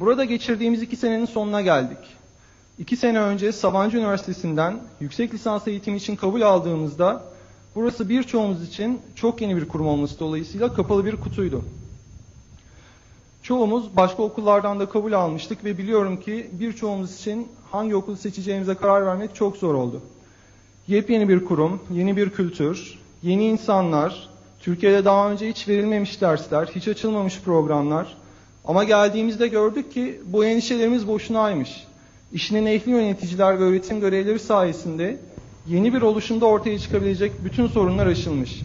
Burada geçirdiğimiz iki senenin sonuna geldik. İki sene önce Sabancı Üniversitesi'nden yüksek lisans eğitimi için kabul aldığımızda burası birçoğumuz için çok yeni bir kurum olması dolayısıyla kapalı bir kutuydu. Çoğumuz başka okullardan da kabul almıştık ve biliyorum ki birçoğumuz için hangi okulu seçeceğimize karar vermek çok zor oldu. Yepyeni bir kurum, yeni bir kültür, yeni insanlar, Türkiye'de daha önce hiç verilmemiş dersler, hiç açılmamış programlar. Ama geldiğimizde gördük ki bu endişelerimiz boşunaymış. İşinin ehli yöneticiler ve öğretim görevlileri sayesinde yeni bir oluşumda ortaya çıkabilecek bütün sorunlar aşılmış.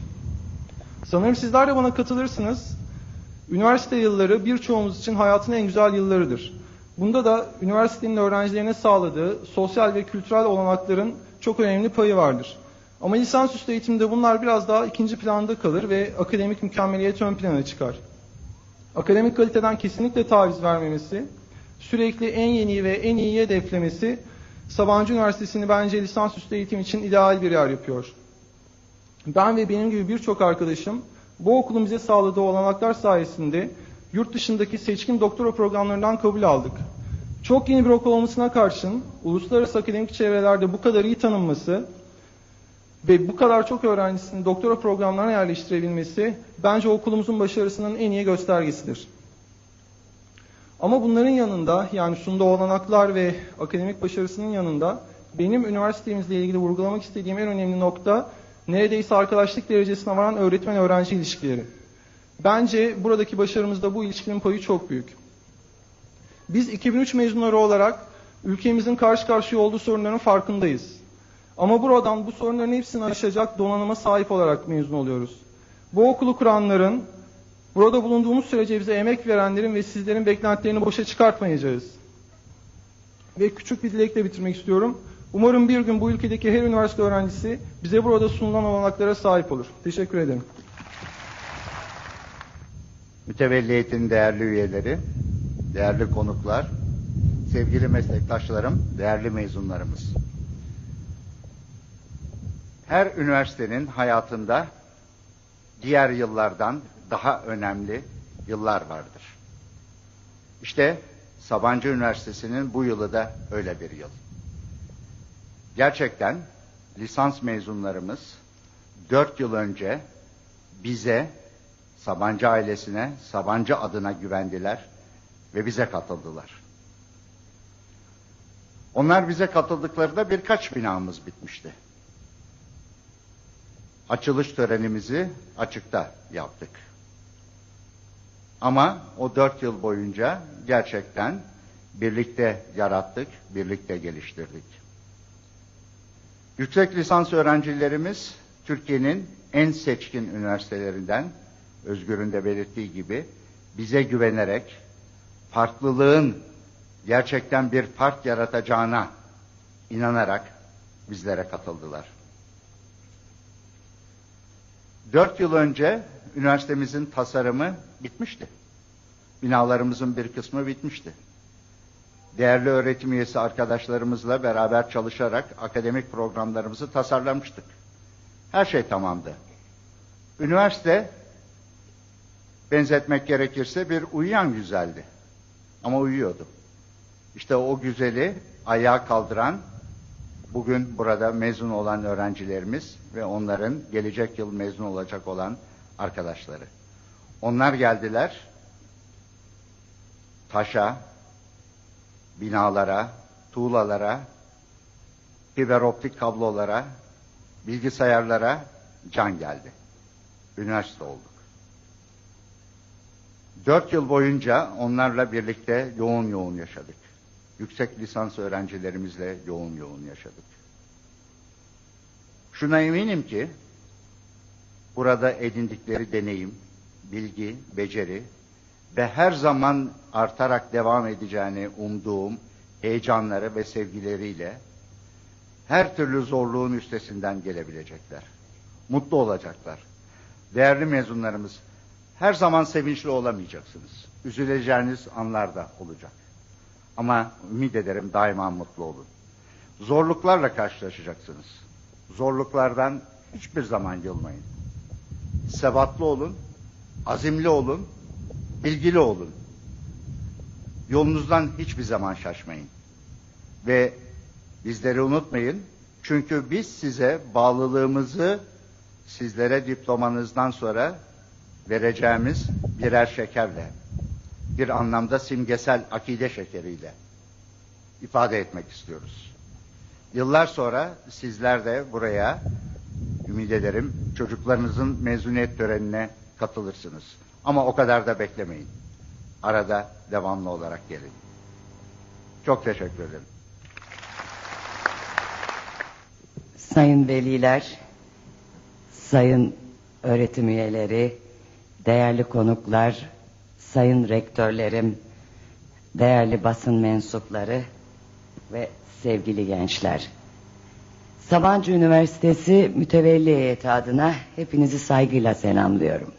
Sanırım sizler de bana katılırsınız. Üniversite yılları birçoğumuz için hayatın en güzel yıllarıdır. Bunda da üniversitenin öğrencilerine sağladığı sosyal ve kültürel olanakların çok önemli payı vardır. Ama lisansüstü eğitimde bunlar biraz daha ikinci planda kalır ve akademik mükemmeliyet ön plana çıkar. Akademik kaliteden kesinlikle taviz vermemesi, sürekli en yeniyi ve en iyiyi hedeflemesi Sabancı Üniversitesi'ni bence lisansüstü eğitim için ideal bir yer yapıyor. Ben ve benim gibi birçok arkadaşım bu okulun bize sağladığı olanaklar sayesinde yurt dışındaki seçkin doktora programlarından kabul aldık. Çok yeni bir okul olmasına karşın uluslararası akademik çevrelerde bu kadar iyi tanınması ve bu kadar çok öğrencisini doktora programlarına yerleştirebilmesi bence okulumuzun başarısının en iyi göstergesidir. Ama bunların yanında yani sunduğu olanaklar ve akademik başarısının yanında benim üniversitemizle ilgili vurgulamak istediğim en önemli nokta neredeyse arkadaşlık derecesine varan öğretmen-öğrenci ilişkileri. Bence buradaki başarımızda bu ilişkinin payı çok büyük. Biz 2003 mezunları olarak ülkemizin karşı karşıya olduğu sorunların farkındayız. Ama buradan bu sorunların hepsini aşacak donanıma sahip olarak mezun oluyoruz. Bu okulu kuranların, burada bulunduğumuz sürece bize emek verenlerin ve sizlerin beklentilerini boşa çıkartmayacağız. Ve küçük bir dilekle bitirmek istiyorum. Umarım bir gün bu ülkedeki her üniversite öğrencisi bize burada sunulan olanaklara sahip olur. Teşekkür ederim. Mütevelliyetin değerli üyeleri, değerli konuklar, sevgili meslektaşlarım, değerli mezunlarımız. Her üniversitenin hayatında diğer yıllardan daha önemli yıllar vardır. İşte Sabancı Üniversitesi'nin bu yılı da öyle bir yıl. Gerçekten lisans mezunlarımız dört yıl önce bize, Sabancı ailesine, Sabancı adına güvendiler ve bize katıldılar. Onlar bize katıldıklarında birkaç binamız bitmişti. Açılış törenimizi açıkta yaptık. Ama o dört yıl boyunca gerçekten birlikte yarattık, birlikte geliştirdik. Yüksek lisans öğrencilerimiz Türkiye'nin en seçkin üniversitelerinden Özgür'ün de belirttiği gibi bize güvenerek farklılığın gerçekten bir fark yaratacağına inanarak bizlere katıldılar. Dört yıl önce üniversitemizin tasarımı bitmişti. Binalarımızın bir kısmı bitmişti. Değerli öğretim üyesi arkadaşlarımızla beraber çalışarak akademik programlarımızı tasarlamıştık. Her şey tamamdı. Üniversite benzetmek gerekirse bir uyuyan güzeldi. Ama uyuyordu. İşte o güzeli ayağa kaldıran bugün burada mezun olan öğrencilerimiz ve onların gelecek yıl mezun olacak olan arkadaşları. Onlar geldiler taşa, binalara, tuğlalara, fiber optik kablolara, bilgisayarlara can geldi. Üniversite olduk. Dört yıl boyunca onlarla birlikte yoğun yoğun yaşadık. Yüksek lisans öğrencilerimizle yoğun yoğun yaşadık. Şuna eminim ki burada edindikleri deneyim, bilgi, beceri ve her zaman artarak devam edeceğini umduğum heyecanları ve sevgileriyle her türlü zorluğun üstesinden gelebilecekler. Mutlu olacaklar. Değerli mezunlarımız, her zaman sevinçli olamayacaksınız. Üzüleceğiniz anlar da olacak. Ama ümit ederim daima mutlu olun. Zorluklarla karşılaşacaksınız. Zorluklardan hiçbir zaman yılmayın. Sebatlı olun, azimli olun, bilgili olun. Yolunuzdan hiçbir zaman şaşmayın. Ve bizleri unutmayın. Çünkü biz size bağlılığımızı sizlere diplomanızdan sonra vereceğimiz birer şekerle, bir anlamda simgesel akide şekeriyle ifade etmek istiyoruz. Yıllar sonra sizler de buraya ümit ederim çocuklarınızın mezuniyet törenine katılırsınız. Ama o kadar da beklemeyin. Arada devamlı olarak gelin. Çok teşekkür ederim. Sayın veliler, sayın öğretim üyeleri, değerli konuklar, sayın rektörlerim, değerli basın mensupları ve sevgili gençler. Sabancı Üniversitesi mütevelli heyeti adına hepinizi saygıyla selamlıyorum.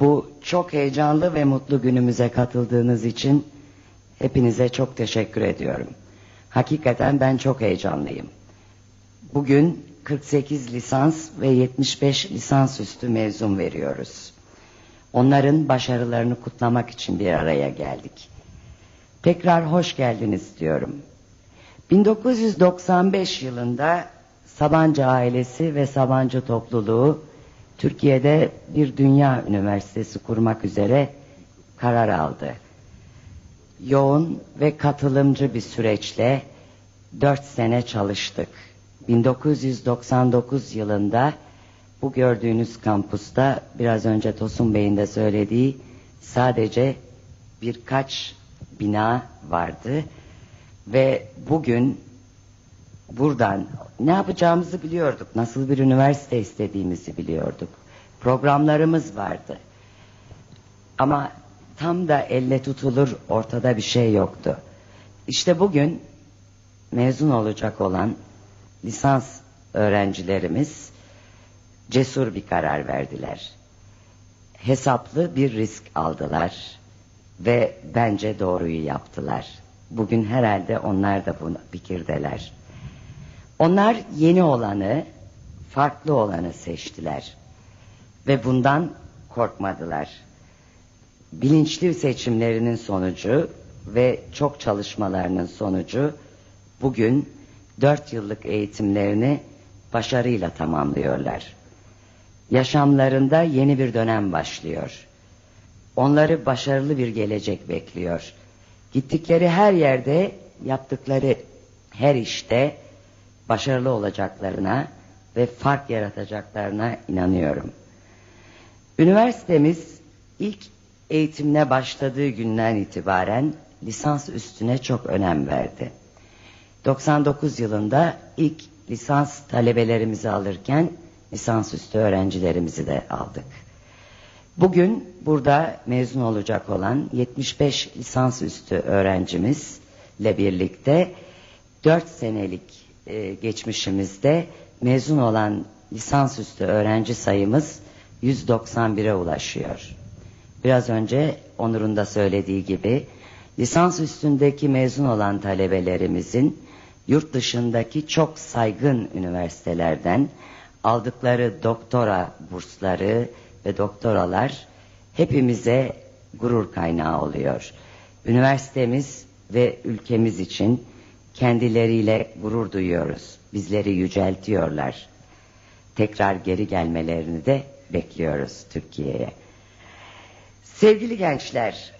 Bu çok heyecanlı ve mutlu günümüze katıldığınız için hepinize çok teşekkür ediyorum. Hakikaten ben çok heyecanlıyım. Bugün 48 lisans ve 75 lisansüstü mezun veriyoruz. Onların başarılarını kutlamak için bir araya geldik. Tekrar hoş geldiniz diyorum. 1995 yılında Sabancı ailesi ve Sabancı topluluğu Türkiye'de bir dünya üniversitesi kurmak üzere karar aldı. Yoğun ve katılımcı bir süreçle dört sene çalıştık. 1999 yılında bu gördüğünüz kampusta biraz önce Tosun Bey'in de söylediği sadece birkaç bina vardı ve bugün buradan ne yapacağımızı biliyorduk. Nasıl bir üniversite istediğimizi biliyorduk. Programlarımız vardı. Ama tam da elle tutulur ortada bir şey yoktu. İşte bugün mezun olacak olan lisans öğrencilerimiz cesur bir karar verdiler. Hesaplı bir risk aldılar ve bence doğruyu yaptılar. Bugün herhalde onlar da bu fikirdeler. Onlar yeni olanı, farklı olanı seçtiler ve bundan korkmadılar. Bilinçli seçimlerinin sonucu ve çok çalışmalarının sonucu bugün dört yıllık eğitimlerini başarıyla tamamlıyorlar. Yaşamlarında yeni bir dönem başlıyor. Onları başarılı bir gelecek bekliyor. Gittikleri her yerde, yaptıkları her işte başarılı olacaklarına ve fark yaratacaklarına inanıyorum. Üniversitemiz ilk eğitimine başladığı günden itibaren lisans üstüne çok önem verdi. 99 yılında ilk lisans talebelerimizi alırken lisansüstü öğrencilerimizi de aldık. Bugün burada mezun olacak olan 75 lisansüstü öğrencimizle birlikte 4 senelik e, geçmişimizde mezun olan lisansüstü öğrenci sayımız 191'e ulaşıyor. Biraz önce Onur'un da söylediği gibi lisans üstündeki mezun olan talebelerimizin yurt dışındaki çok saygın üniversitelerden aldıkları doktora bursları ve doktoralar hepimize gurur kaynağı oluyor. Üniversitemiz ve ülkemiz için kendileriyle gurur duyuyoruz. Bizleri yüceltiyorlar. Tekrar geri gelmelerini de bekliyoruz Türkiye'ye. Sevgili gençler,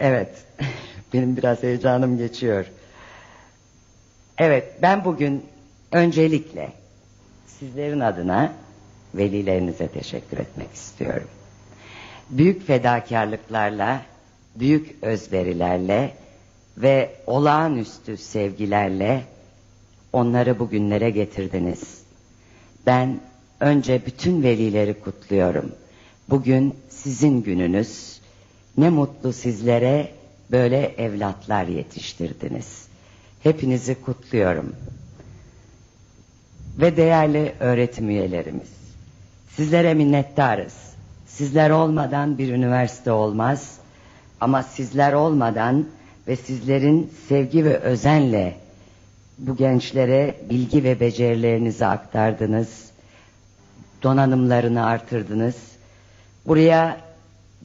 evet, benim biraz heyecanım geçiyor. Evet, ben bugün öncelikle sizlerin adına velilerinize teşekkür etmek istiyorum. Büyük fedakarlıklarla, büyük özverilerle ve olağanüstü sevgilerle onları bugünlere getirdiniz. Ben önce bütün velileri kutluyorum. Bugün sizin gününüz. Ne mutlu sizlere böyle evlatlar yetiştirdiniz. Hepinizi kutluyorum. Ve değerli öğretim üyelerimiz. Sizlere minnettarız. Sizler olmadan bir üniversite olmaz. Ama sizler olmadan ve sizlerin sevgi ve özenle bu gençlere bilgi ve becerilerinizi aktardınız. Donanımlarını artırdınız. Buraya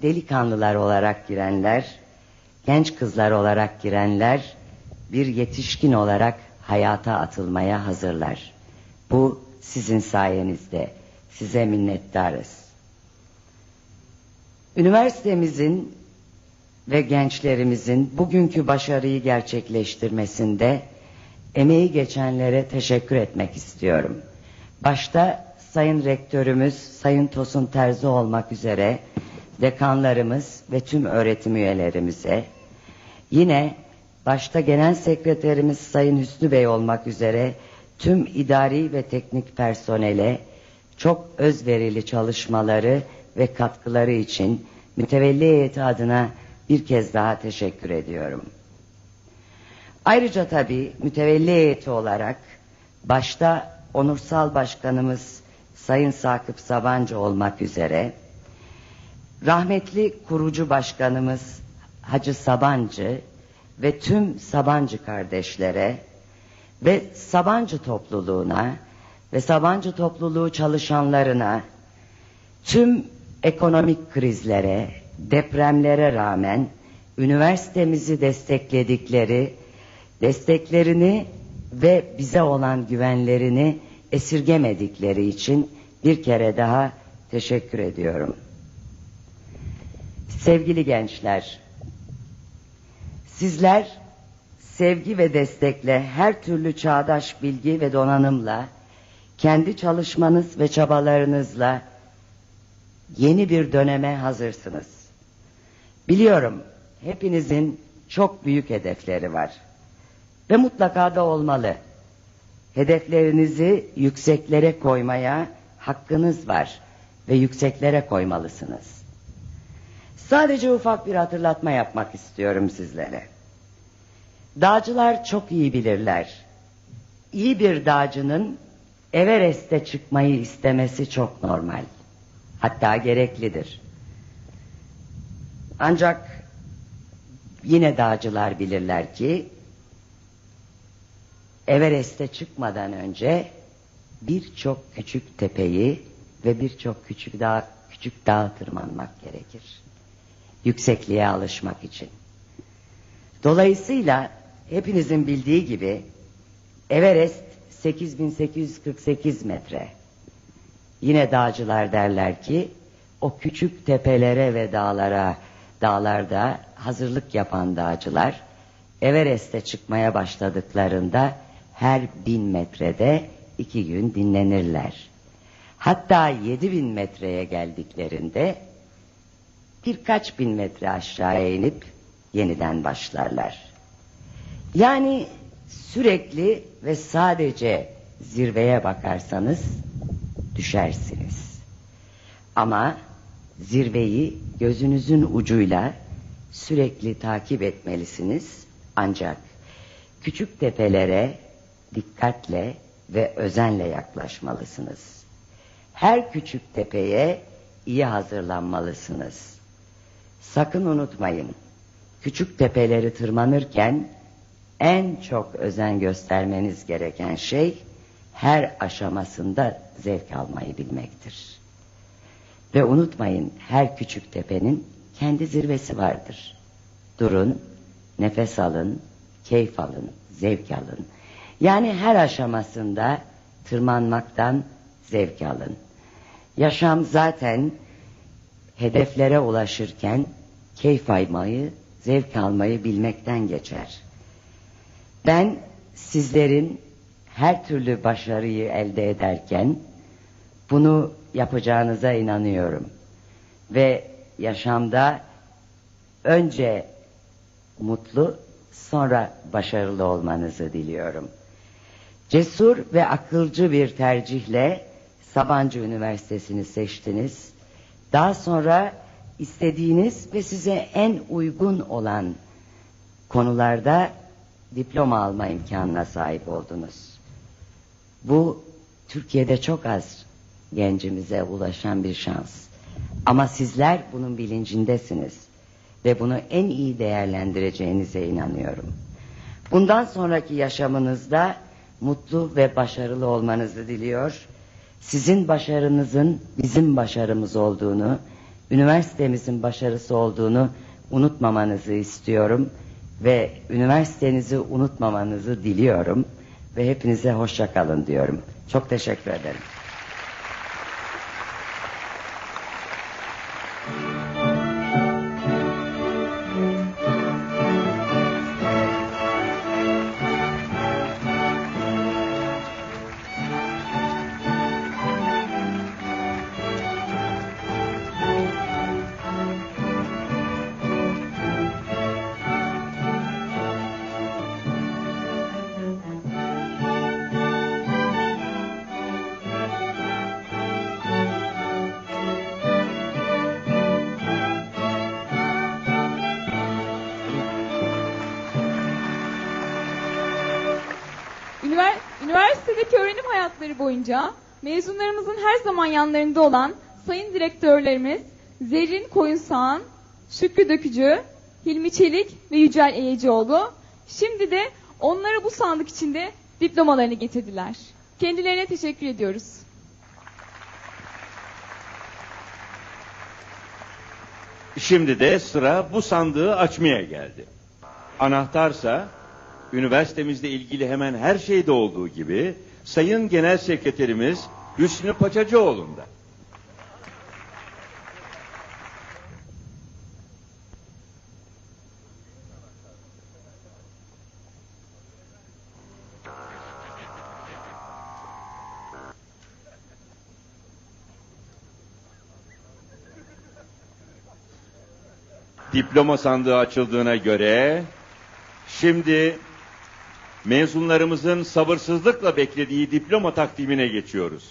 delikanlılar olarak girenler, genç kızlar olarak girenler, bir yetişkin olarak hayata atılmaya hazırlar. Bu sizin sayenizde. Size minnettarız. Üniversitemizin ve gençlerimizin bugünkü başarıyı gerçekleştirmesinde emeği geçenlere teşekkür etmek istiyorum. Başta Sayın Rektörümüz Sayın Tosun Terzi olmak üzere dekanlarımız ve tüm öğretim üyelerimize, yine başta Genel Sekreterimiz Sayın Hüsnü Bey olmak üzere tüm idari ve teknik personele çok özverili çalışmaları ve katkıları için mütevelli heyeti adına bir kez daha teşekkür ediyorum. Ayrıca tabii mütevelli heyeti olarak başta onursal başkanımız Sayın Sakıp Sabancı olmak üzere rahmetli kurucu başkanımız Hacı Sabancı ve tüm Sabancı kardeşlere ve Sabancı topluluğuna ve Sabancı topluluğu çalışanlarına tüm ekonomik krizlere, depremlere rağmen üniversitemizi destekledikleri, desteklerini ve bize olan güvenlerini esirgemedikleri için bir kere daha teşekkür ediyorum. Sevgili gençler, sizler sevgi ve destekle her türlü çağdaş bilgi ve donanımla kendi çalışmanız ve çabalarınızla yeni bir döneme hazırsınız. Biliyorum hepinizin çok büyük hedefleri var. Ve mutlaka da olmalı. Hedeflerinizi yükseklere koymaya hakkınız var ve yükseklere koymalısınız. Sadece ufak bir hatırlatma yapmak istiyorum sizlere. Dağcılar çok iyi bilirler. İyi bir dağcının Everest'e çıkmayı istemesi çok normal. Hatta gereklidir. Ancak yine dağcılar bilirler ki Everest'e çıkmadan önce birçok küçük tepeyi ve birçok küçük dağ küçük dağ tırmanmak gerekir. Yüksekliğe alışmak için. Dolayısıyla hepinizin bildiği gibi Everest 8848 metre. Yine dağcılar derler ki o küçük tepelere ve dağlara dağlarda hazırlık yapan dağcılar Everest'e çıkmaya başladıklarında her bin metrede iki gün dinlenirler. Hatta yedi bin metreye geldiklerinde birkaç bin metre aşağıya inip yeniden başlarlar. Yani sürekli ve sadece zirveye bakarsanız düşersiniz. Ama zirveyi gözünüzün ucuyla sürekli takip etmelisiniz. Ancak küçük tepelere dikkatle ve özenle yaklaşmalısınız. Her küçük tepeye iyi hazırlanmalısınız. Sakın unutmayın, küçük tepeleri tırmanırken en çok özen göstermeniz gereken şey her aşamasında zevk almayı bilmektir. Ve unutmayın her küçük tepenin kendi zirvesi vardır. Durun, nefes alın, keyif alın, zevk alın. Yani her aşamasında tırmanmaktan zevk alın. Yaşam zaten hedeflere ulaşırken keyif almayı, zevk almayı bilmekten geçer. Ben sizlerin her türlü başarıyı elde ederken bunu yapacağınıza inanıyorum. Ve yaşamda önce mutlu sonra başarılı olmanızı diliyorum. Cesur ve akılcı bir tercihle Sabancı Üniversitesi'ni seçtiniz. Daha sonra istediğiniz ve size en uygun olan konularda diploma alma imkanına sahip oldunuz. Bu Türkiye'de çok az gencimize ulaşan bir şans. Ama sizler bunun bilincindesiniz ve bunu en iyi değerlendireceğinize inanıyorum. Bundan sonraki yaşamınızda mutlu ve başarılı olmanızı diliyor. Sizin başarınızın bizim başarımız olduğunu üniversitemizin başarısı olduğunu unutmamanızı istiyorum ve üniversitenizi unutmamanızı diliyorum ve hepinize hoşça kalın diyorum. Çok teşekkür ederim. Hayatları boyunca mezunlarımızın her zaman yanlarında olan sayın direktörlerimiz Zerrin Koyunsağan, Şükrü Dökücü, Hilmi Çelik ve Yücel Eyecioğlu şimdi de onlara bu sandık içinde diplomalarını getirdiler. Kendilerine teşekkür ediyoruz. Şimdi de sıra bu sandığı açmaya geldi. Anahtarsa üniversitemizle ilgili hemen her şeyde olduğu gibi Sayın Genel Sekreterimiz Hüsnü Paçacıoğlu'nda. Diploma sandığı açıldığına göre şimdi mezunlarımızın sabırsızlıkla beklediği diploma takdimine geçiyoruz.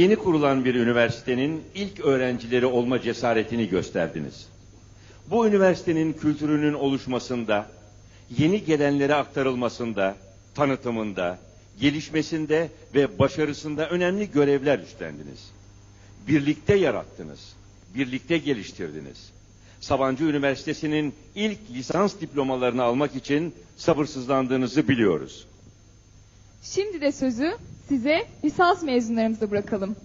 Yeni kurulan bir üniversitenin ilk öğrencileri olma cesaretini gösterdiniz. Bu üniversitenin kültürünün oluşmasında, yeni gelenlere aktarılmasında, tanıtımında, gelişmesinde ve başarısında önemli görevler üstlendiniz. Birlikte yarattınız, birlikte geliştirdiniz. Sabancı Üniversitesi'nin ilk lisans diplomalarını almak için sabırsızlandığınızı biliyoruz. Şimdi de sözü size lisans mezunlarımıza bırakalım.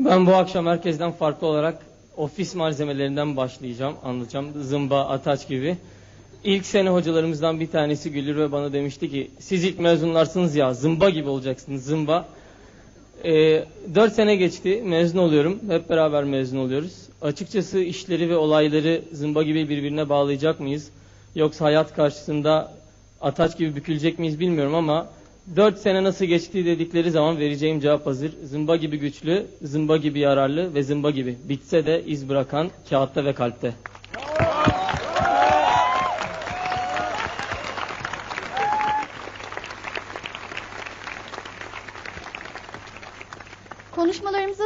Ben bu akşam herkesten farklı olarak ofis malzemelerinden başlayacağım, anlatacağım. Zımba, ataç gibi. İlk sene hocalarımızdan bir tanesi Gülür ve bana demişti ki siz ilk mezunlarsınız ya zımba gibi olacaksınız zımba. Ee, 4 sene geçti mezun oluyorum hep beraber mezun oluyoruz. Açıkçası işleri ve olayları zımba gibi birbirine bağlayacak mıyız? Yoksa hayat karşısında ataç gibi bükülecek miyiz bilmiyorum ama 4 sene nasıl geçti dedikleri zaman vereceğim cevap hazır. Zımba gibi güçlü, zımba gibi yararlı ve zımba gibi. Bitse de iz bırakan kağıtta ve kalpte. Konuşmalarımıza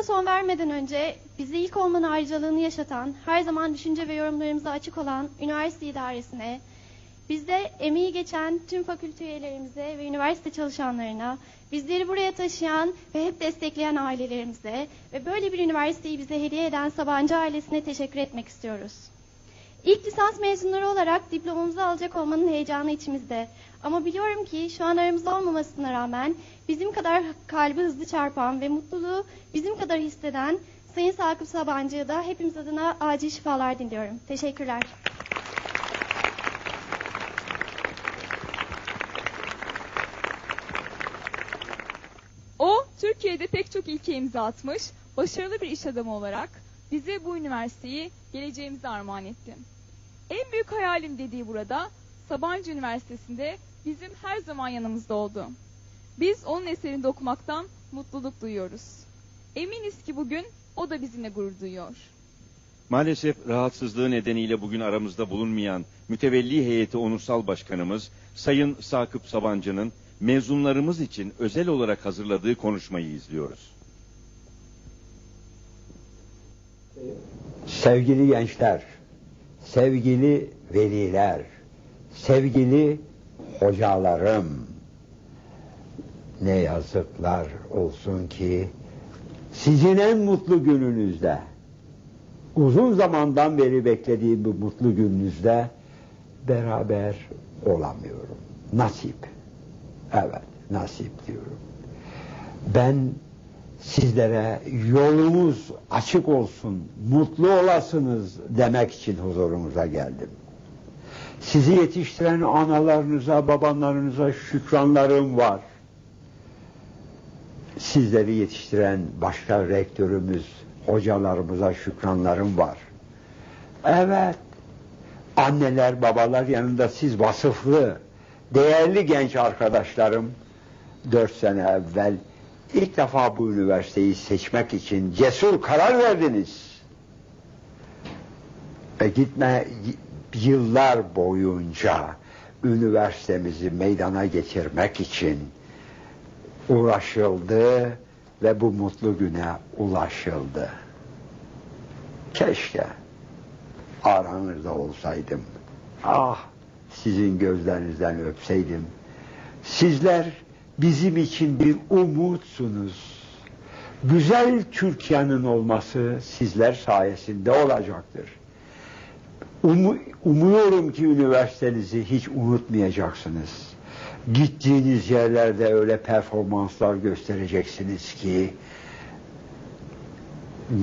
son vermeden önce bizi ilk olmanın ayrıcalığını yaşatan, her zaman düşünce ve yorumlarımıza açık olan üniversite idaresine, bizde emeği geçen tüm fakülte üyelerimize ve üniversite çalışanlarına, bizleri buraya taşıyan ve hep destekleyen ailelerimize ve böyle bir üniversiteyi bize hediye eden Sabancı ailesine teşekkür etmek istiyoruz. İlk lisans mezunları olarak diplomamızı alacak olmanın heyecanı içimizde. Ama biliyorum ki şu an aramızda olmamasına rağmen bizim kadar kalbi hızlı çarpan ve mutluluğu bizim kadar hisseden Sayın Sakıp Sabancı'ya da hepimiz adına acil şifalar diliyorum. Teşekkürler. O, Türkiye'de pek çok ilke imza atmış, başarılı bir iş adamı olarak bize bu üniversiteyi geleceğimize armağan etti. En büyük hayalim dediği burada, Sabancı Üniversitesi'nde bizim her zaman yanımızda oldu. Biz onun eserinde okumaktan mutluluk duyuyoruz. Eminiz ki bugün o da bizimle gurur duyuyor. Maalesef rahatsızlığı nedeniyle bugün aramızda bulunmayan mütevelli heyeti onursal başkanımız Sayın Sakıp Sabancı'nın mezunlarımız için özel olarak hazırladığı konuşmayı izliyoruz. Sevgili gençler, sevgili veliler, sevgili hocalarım, ne yazıklar olsun ki sizin en mutlu gününüzde, uzun zamandan beri beklediğim bu mutlu gününüzde beraber olamıyorum. Nasip. Evet, nasip diyorum. Ben sizlere yolumuz açık olsun, mutlu olasınız demek için huzurunuza geldim. Sizi yetiştiren analarınıza, babalarınıza şükranlarım var. Sizleri yetiştiren başta rektörümüz, hocalarımıza şükranlarım var. Evet, anneler, babalar yanında siz vasıflı, değerli genç arkadaşlarım, dört sene evvel ilk defa bu üniversiteyi seçmek için cesur karar verdiniz. Ve gitme yıllar boyunca üniversitemizi meydana getirmek için uğraşıldı ve bu mutlu güne ulaşıldı. Keşke aranızda olsaydım. Ah sizin gözlerinizden öpseydim. Sizler bizim için bir umutsunuz. Güzel Türkiye'nin olması sizler sayesinde olacaktır. Umu, umuyorum ki üniversitenizi hiç unutmayacaksınız. Gittiğiniz yerlerde öyle performanslar göstereceksiniz ki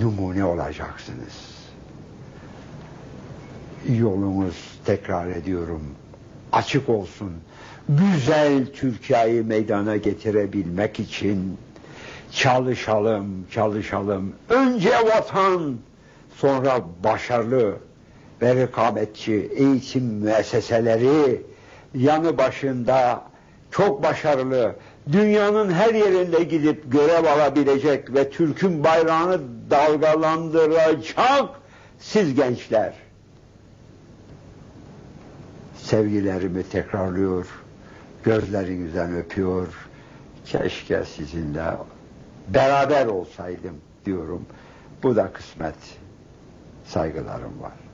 numune olacaksınız. Yolunuz tekrar ediyorum açık olsun. Güzel Türkiye'yi meydana getirebilmek için çalışalım, çalışalım. Önce vatan, sonra başarılı ve rekabetçi eğitim müesseseleri yanı başında çok başarılı, dünyanın her yerinde gidip görev alabilecek ve Türk'ün bayrağını dalgalandıracak siz gençler. Sevgilerimi tekrarlıyor, gözlerinizden öpüyor. Keşke sizinle beraber olsaydım diyorum. Bu da kısmet. Saygılarım var.